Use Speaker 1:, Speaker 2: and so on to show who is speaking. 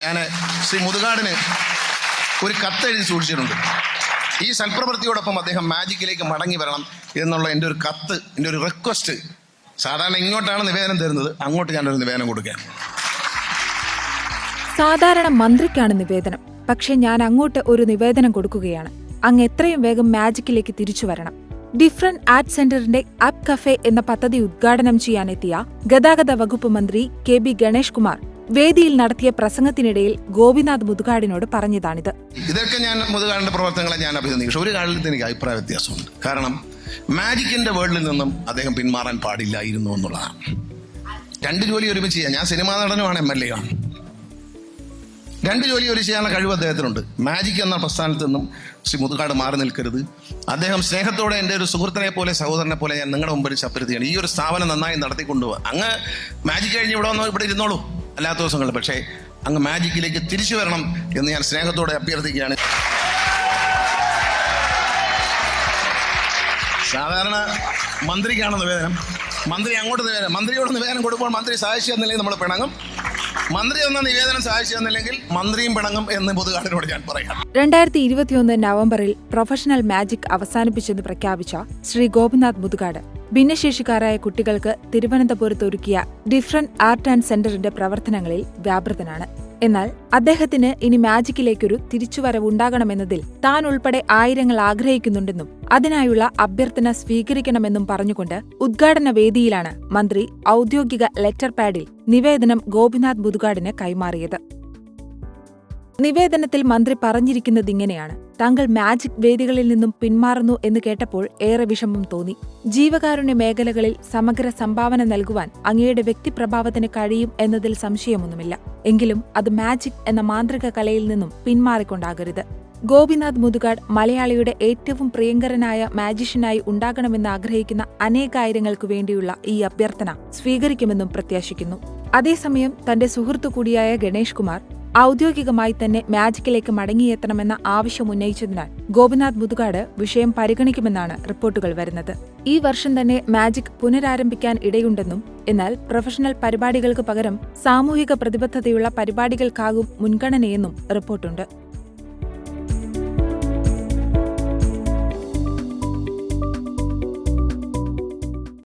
Speaker 1: ഞാൻ ശ്രീ മുതുകാടിന് ഒരു കത്ത് എഴുതി സൂക്ഷിച്ചിട്ടുണ്ട്. ഈ സൽപ്രവൃത്തിയോടൊപ്പം അദ്ദേഹം മാജിക്കിലേക്ക് മടങ്ങി വരണം എന്നുള്ള എന്റെ ഒരു കത്ത് എന്റെ ഒരു റിക്വസ്റ്റ് സാധാരണ ഇങ്ങോട്ടാണ് നിവേദനം തരുന്നത് അങ്ങോട്ട് ഞാനൊരു നിവേദനം കൊടുക്കാൻ
Speaker 2: സാധാരണ മന്ത്രിക്കാണ് നിവേദനം പക്ഷേ ഞാൻ അങ്ങോട്ട് ഒരു നിവേദനം കൊടുക്കുകയാണ്. അങ്ങ് എത്രയും വേഗം മാജിക്കിലേക്ക് തിരിച്ചു വരണം. ഡിഫറന്റ് ആർട്ട് സെന്ററിന്റെ ആപ്പ് കഫേ എന്ന പദ്ധതി ഉദ്ഘാടനം ചെയ്യാനെത്തിയ ഗതാഗത വകുപ്പ് മന്ത്രി കെ ബി ഗണേഷ് കുമാർ വേദിയിൽ നടത്തിയ പ്രസംഗത്തിനിടയിൽ ഗോപിനാഥ് മുതുകാടിനോട് പറഞ്ഞതാണിത്.
Speaker 1: ഇതൊക്കെ ഞാൻ മുതുകാടിന്റെ പ്രവർത്തനങ്ങളെ ഞാൻ അഭിനന്ദിക്കും ഒരു കാര്യത്തിൽ എനിക്ക് അഭിപ്രായ വ്യത്യാസമുണ്ട്. കാരണം മാജിക്കിന്റെ വേൾഡിൽ നിന്നും അദ്ദേഹം പിന്മാറാൻ പാടില്ലായിരുന്നു എന്നുള്ളതാണ്. രണ്ട് ജോലി ഒരുമിച്ച് ചെയ്യാം. ഞാൻ സിനിമാ നടനുമാണ് എം എൽ എ ആണ്. രണ്ട് ജോലി ഒരു ചെയ്യാനുള്ള കഴിവ് അദ്ദേഹത്തിനുണ്ട്. മാജിക് എന്ന പ്രസ്ഥാനത്ത് നിന്നും ശ്രീ മുതുകാട് മാറി നിൽക്കരുത്. അദ്ദേഹം സ്നേഹത്തോടെ എന്റെ ഒരു സുഹൃത്തിനെ പോലെ സഹോദരനെ പോലെ ഞാൻ നിങ്ങളുടെ മുമ്പിൽ ശപ്പരുത്തിയാണ് ഈ ഒരു സ്ഥാപനം നന്നായി നടത്തിക്കൊണ്ടുപോകുക അങ്ങ് മാജിക് കഴിഞ്ഞ് ഇവിടെ വന്നോ ഇവിടെ ഇരുന്നോളൂ. അല്ലാത്ത ദിവസങ്ങളിൽ പക്ഷേ അങ്ങ് മാജിക്കിലേക്ക് തിരിച്ചു വരണം എന്ന് ഞാൻ സ്നേഹത്തോടെ അഭ്യർത്ഥിക്കുകയാണ്. സാധാരണ മന്ത്രിക്കാണ് നിവേദനം. മന്ത്രി അങ്ങോട്ട് നിവേദനം. മന്ത്രിയോട് നിവേദനം കൊടുക്കുമ്പോൾ മന്ത്രി സഹായിച്ചു തന്നില്ലെങ്കിൽ നമ്മൾ പിണങ്ങും. മന്ത്രി എന്ന നിവേദനം സഹായിച്ചു തന്നില്ലെങ്കിൽ മന്ത്രിയും പിണങ്ങും എന്ന് പൊതുകാടിനോട് ഞാൻ പറയാം.
Speaker 2: രണ്ടായിരത്തി ഇരുപത്തിയൊന്ന് നവംബറിൽ പ്രൊഫഷണൽ മാജിക് അവസാനിപ്പിച്ചെന്ന് പ്രഖ്യാപിച്ച ശ്രീ ഗോപിനാഥ് മുതുകാട്. ഭിന്നശേഷിക്കാരായ കുട്ടികൾക്ക് തിരുവനന്തപുരത്ത് ഒരുക്കിയ ഡിഫറന്റ് ആർട്ട് ആൻഡ് സെന്ററിന്റെ പ്രവർത്തനങ്ങളിൽ വ്യാപൃതനാണ്. എന്നാൽ അദ്ദേഹത്തിന് ഇനി മാജിക്കിലേക്കൊരു തിരിച്ചുവരവുണ്ടാകണമെന്നതിൽ താൻ ഉൾപ്പെടെ ആയിരങ്ങൾ ആഗ്രഹിക്കുന്നുണ്ടെന്നും അതിനായുള്ള അഭ്യർത്ഥന സ്വീകരിക്കണമെന്നും പറഞ്ഞുകൊണ്ട് ഉദ്ഘാടന വേദിയിലാണ് മന്ത്രി ഔദ്യോഗിക ലെറ്റർ പാഡിൽ നിവേദനം ഗോപിനാഥ് മുതുകാടിന് കൈമാറിയത്. നിവേദനത്തിൽ മന്ത്രി പറഞ്ഞിരിക്കുന്നതിങ്ങനെയാണ്. താങ്കൾ മാജിക് വേദികളിൽ നിന്നും പിന്മാറുന്നു എന്ന് കേട്ടപ്പോൾ ഏറെ വിഷമം തോന്നി. ജീവകാരുണ്യ മേഖലകളിൽ സമഗ്ര സംഭാവന നൽകുവാൻ അങ്ങയുടെ വ്യക്തിപ്രഭാവത്തിന് കഴിയും എന്നതിൽ സംശയമൊന്നുമില്ല. എങ്കിലും അത് മാജിക് എന്ന മാന്ത്രിക കലയിൽ നിന്നും പിന്മാറിക്കൊണ്ടാകരുത്. ഗോപിനാഥ് മുതുകാട് മലയാളിയുടെ ഏറ്റവും പ്രിയങ്കരനായ മാജിഷ്യനായി ഉണ്ടാകണമെന്ന് ആഗ്രഹിക്കുന്ന അനേകായിരങ്ങൾക്കു വേണ്ടിയുള്ള ഈ അഭ്യർത്ഥന സ്വീകരിക്കുമെന്നും പ്രത്യാശിക്കുന്നു. അതേസമയം തന്റെ സുഹൃത്തു കൂടിയായ ഗണേഷ് കുമാർ ഔദ്യോഗികമായി തന്നെ മാജിക്കിലേക്ക് മടങ്ങിയെത്തണമെന്ന ആവശ്യം ഉന്നയിച്ചതിനാൽ ഗോപിനാഥ് മുതുകാട് വിഷയം പരിഗണിക്കുമെന്നാണ് റിപ്പോർട്ടുകൾ വരുന്നത്. ഈ വർഷം തന്നെ മാജിക് പുനരാരംഭിക്കാൻ ഇടയുണ്ടെന്നും എന്നാൽ പ്രൊഫഷണൽ പരിപാടികൾക്ക് പകരം സാമൂഹിക പ്രതിബദ്ധതയുള്ള പരിപാടികൾക്കാകും മുൻഗണനയെന്നും റിപ്പോർട്ടുണ്ട്.